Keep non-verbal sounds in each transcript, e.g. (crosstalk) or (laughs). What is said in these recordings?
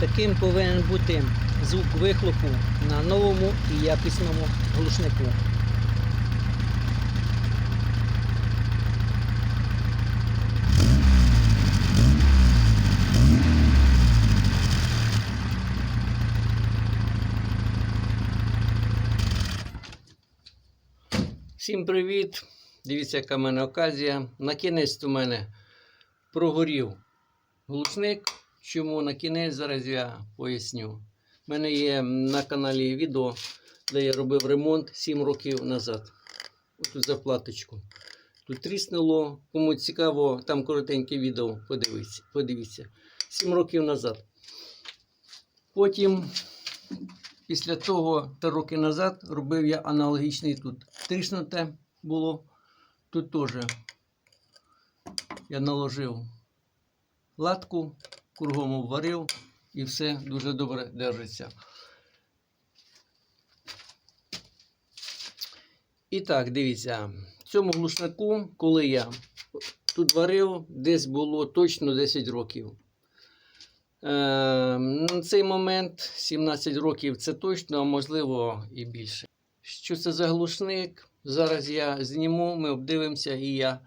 Таким повинен бути звук вихлопу на новому і якісному глушнику. Всім привіт! Дивіться, яка в мене оказія. На кінець у мене прогорів глушник. Чому на кінець зараз я поясню. У мене є на каналі відео, де я робив ремонт 7 років назад. Ось за платочку. Тут тріснуло. Кому цікаво, там коротеньке відео, подивіться. подивіться. 7 років назад. Потім, після того, 3 роки назад, робив я аналогічний тут. Тріснуте було. Тут теж я наложив латку, кругом обварив і все дуже добре держиться. І так, дивіться, в цьому глушнику, коли я тут варив, десь було точно 10 років. Е, на цей момент 17 років це точно, а можливо і більше. Що це за глушник? Зараз я зніму, ми обдивимося і я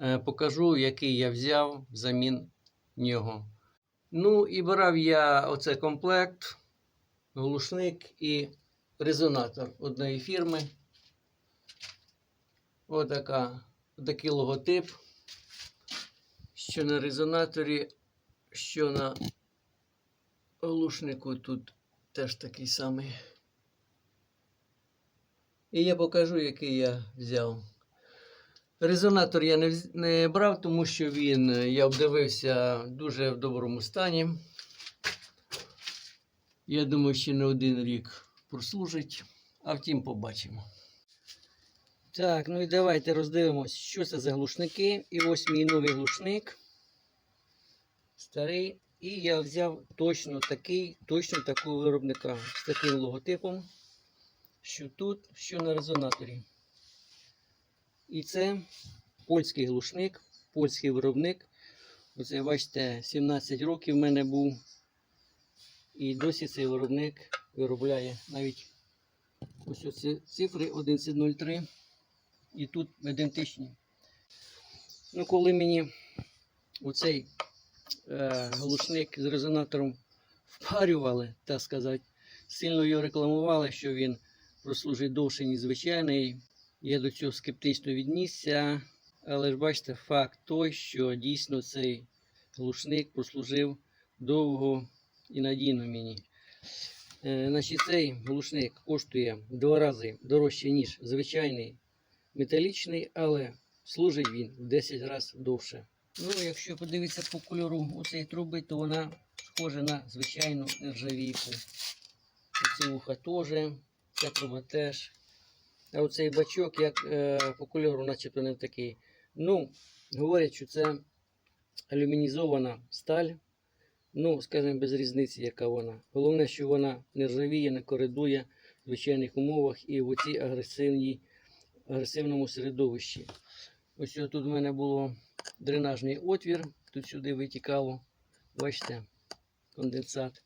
е, покажу, який я взяв взамін нього. Ну і брав я оце комплект, глушник і резонатор одної фірми. Отака, такий логотип. Що на резонаторі, що на глушнику тут теж такий самий. І я покажу, який я взяв. Резонатор я не, не брав, тому що він, е, я обдивився, дуже в доброму стані. Я думаю, ще не один рік прослужить, а втім побачимо. Так, ну і давайте роздивимось, що це за глушники. І ось мій новий глушник. Старий. І я взяв точно такий, точно такого виробника з таким логотипом що тут, що на резонаторі. І це польський глушник, польський виробник. Оце, бачите, 17 років в мене був. І досі цей виробник виробляє навіть ось оці цифри 1103. І тут ідентичні. Ну, коли мені оцей е, глушник з резонатором впарювали, так сказати, сильно його рекламували, що він прослужить довше, ніж звичайний. Я до цього скептично віднісся, але ж бачите, факт той, що дійсно цей глушник прослужив довго і надійно мені. Е, значить, цей глушник коштує в два рази дорожче, ніж звичайний металічний, але служить він в 10 разів довше. Ну, якщо подивитися по кольору цієї труби, то вона схожа на звичайну нержавійку. Оці вуха теж. Ця труба теж. А оцей бачок, як е, по кольору, начебто не такий. Ну, говорять, що це алюмінізована сталь. Ну, скажімо, без різниці, яка вона. Головне, що вона не ржавіє, не коридує в звичайних умовах і в цій агресивній, агресивному середовищі. Ось тут в мене було дренажний отвір, тут сюди витікало, бачите, конденсат.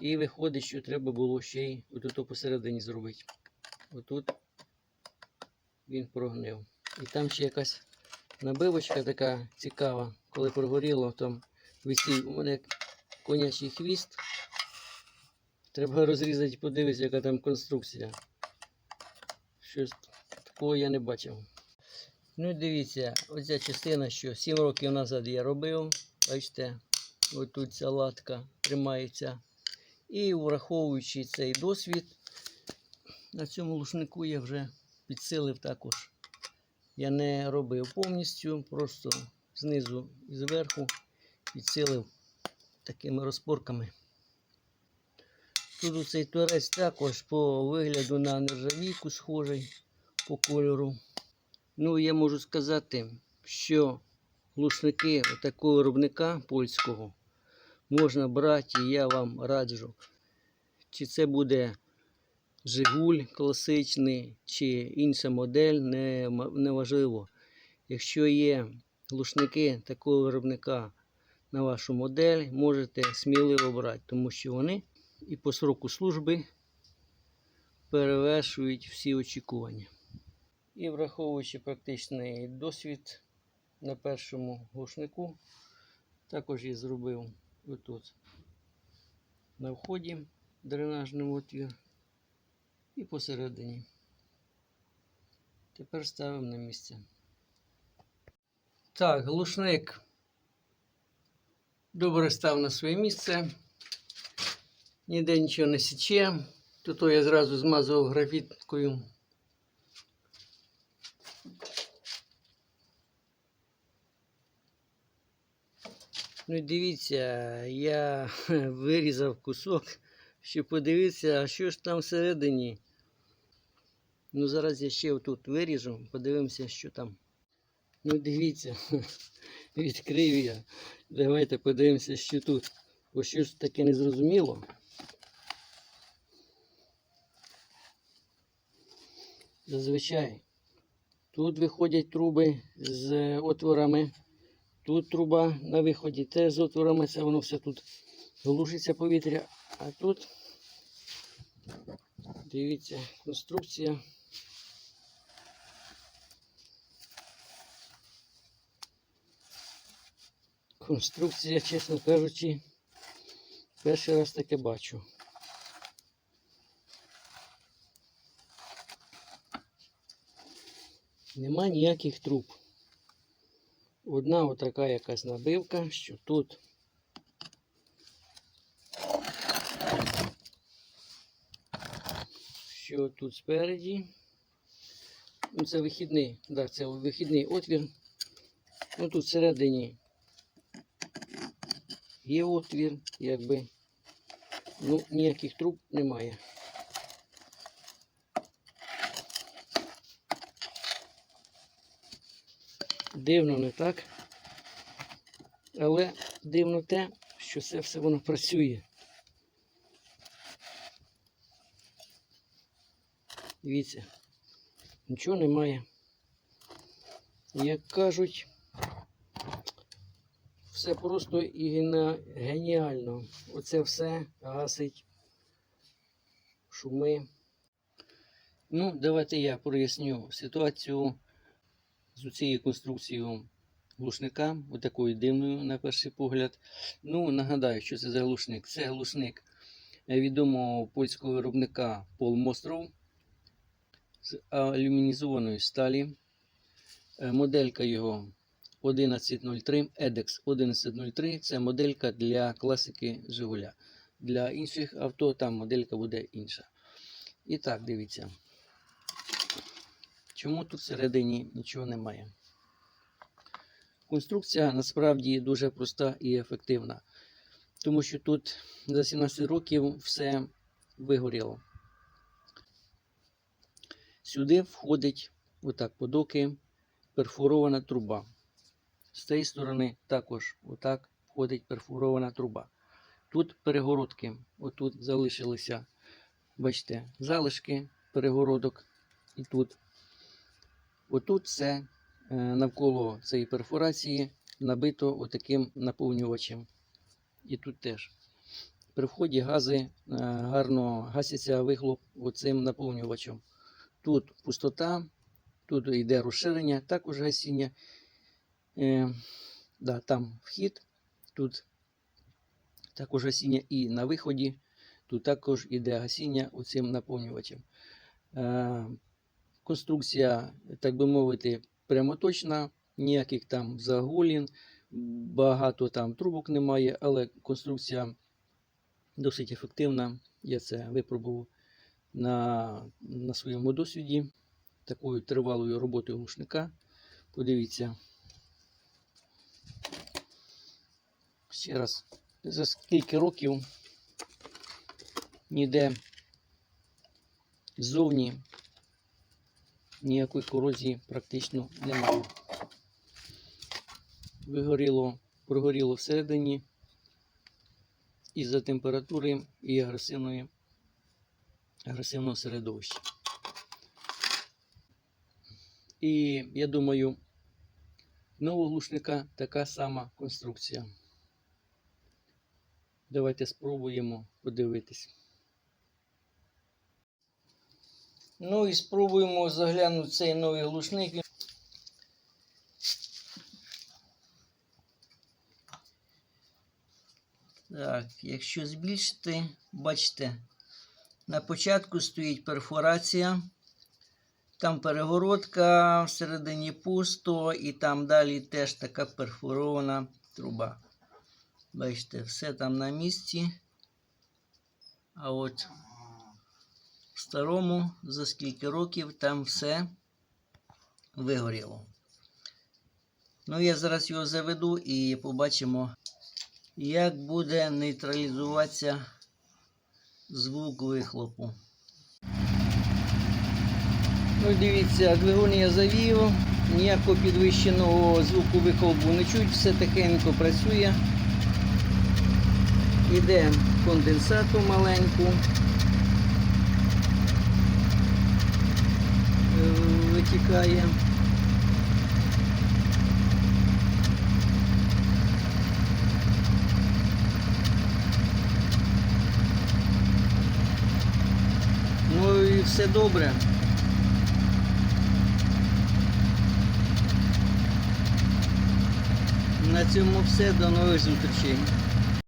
І виходить, що треба було ще й отут посередині зробити. Отут він прогнив. І там ще якась набивочка така цікава. Коли прогоріло, там висів у мене конячий хвіст. Треба розрізати, подивитися, яка там конструкція. Щось такого я не бачив. Ну, дивіться, оця частина, що 7 років назад я робив. Бачите, отут ця латка тримається. І враховуючи цей досвід, на цьому лушнику я вже підсилив також. Я не робив повністю, просто знизу і зверху підсилив такими розпорками. Тут цей торець також по вигляду на нержавійку схожий по кольору. Ну, я можу сказати, що глушники такого виробника польського можна брати, і я вам раджу. Чи це буде Жигуль класичний, чи інша модель, не, важливо. Якщо є глушники такого виробника на вашу модель, можете сміливо брати, тому що вони і по сроку служби перевершують всі очікування. І враховуючи практичний досвід на першому глушнику, також я зробив отут на вході дренажний отвір і посередині. Тепер ставимо на місце. Так, глушник добре став на своє місце. Ніде нічого не січе. Тут я зразу змазував графіткою. Ну, дивіться, я (laughs) вирізав кусок, щоб подивитися, а що ж там всередині. Ну, зараз я ще тут виріжу, подивимося, що там. Ну, дивіться, (laughs) відкрив я. Давайте подивимося, що тут. Бо що ж таке незрозуміло. Зазвичай тут виходять труби з отворами. Тут труба на виході теж з отворами, це воно все тут глушиться повітря. А тут, дивіться, конструкція. Конструкція, чесно кажучи, перший раз таке бачу. Нема ніяких труб. Одна отака якась набивка, що тут що тут спереді. Ну, це вихідний, да, це вихідний отвір. Ну тут всередині є отвір, якби. Ну, ніяких труб немає. Дивно не так. Але дивно те, що це все воно працює. Дивіться, нічого немає. Як кажуть, все просто і геніально. Оце все гасить шуми. Ну, давайте я проясню ситуацію з цією конструкцією глушника, отакою дивною на перший погляд. Ну, нагадаю, що це за глушник. Це глушник відомого польського виробника Paul Mostrov з алюмінізованої сталі. Е, Моделька його 1103, EDEX 1103 це моделька для класики Жигуля. Для інших авто там моделька буде інша. І так, дивіться. Чому тут всередині нічого немає? Конструкція насправді дуже проста і ефективна, тому що тут за 17 років все вигоріло. Сюди входить отак подоки перфорована труба. З цієї сторони також отак входить перфорована труба. Тут перегородки, отут залишилися, бачите, залишки перегородок і тут. Отут все е, навколо цієї перфорації набито отаким наповнювачем. І тут теж. При вході гази е, гарно гасяться вихлоп оцим наповнювачем. Тут пустота, тут йде розширення, також гасіння. Е, да, там вхід, тут також гасіння і на виході, тут також йде гасіння оцим наповнювачем. Е, конструкція, так би мовити, прямоточна, ніяких там загулін, багато там трубок немає, але конструкція досить ефективна. Я це випробував на, на своєму досвіді такою тривалою роботою глушника. Подивіться. Ще раз, за скільки років ніде ззовні ніякої корозії практично немає. Вигоріло, прогоріло всередині із-за температури і агресивної, агресивного середовища. І я думаю, нового глушника така сама конструкція. Давайте спробуємо подивитись. Ну і спробуємо заглянути цей новий глушник. Так, якщо збільшити, бачите, на початку стоїть перфорація, там перегородка, всередині пусто, і там далі теж така перфорована труба. Бачите, все там на місці. А от в старому за скільки років там все вигоріло. Ну, я зараз його заведу і побачимо, як буде нейтралізуватися звук вихлопу. Ну, дивіться, двигун я завів, ніякого підвищеного звуку вихлопу не чуть, все тихенько працює. Іде конденсату маленьку. Е, Витікає. Ну і все добре. На цьому все. До нових зустрічей.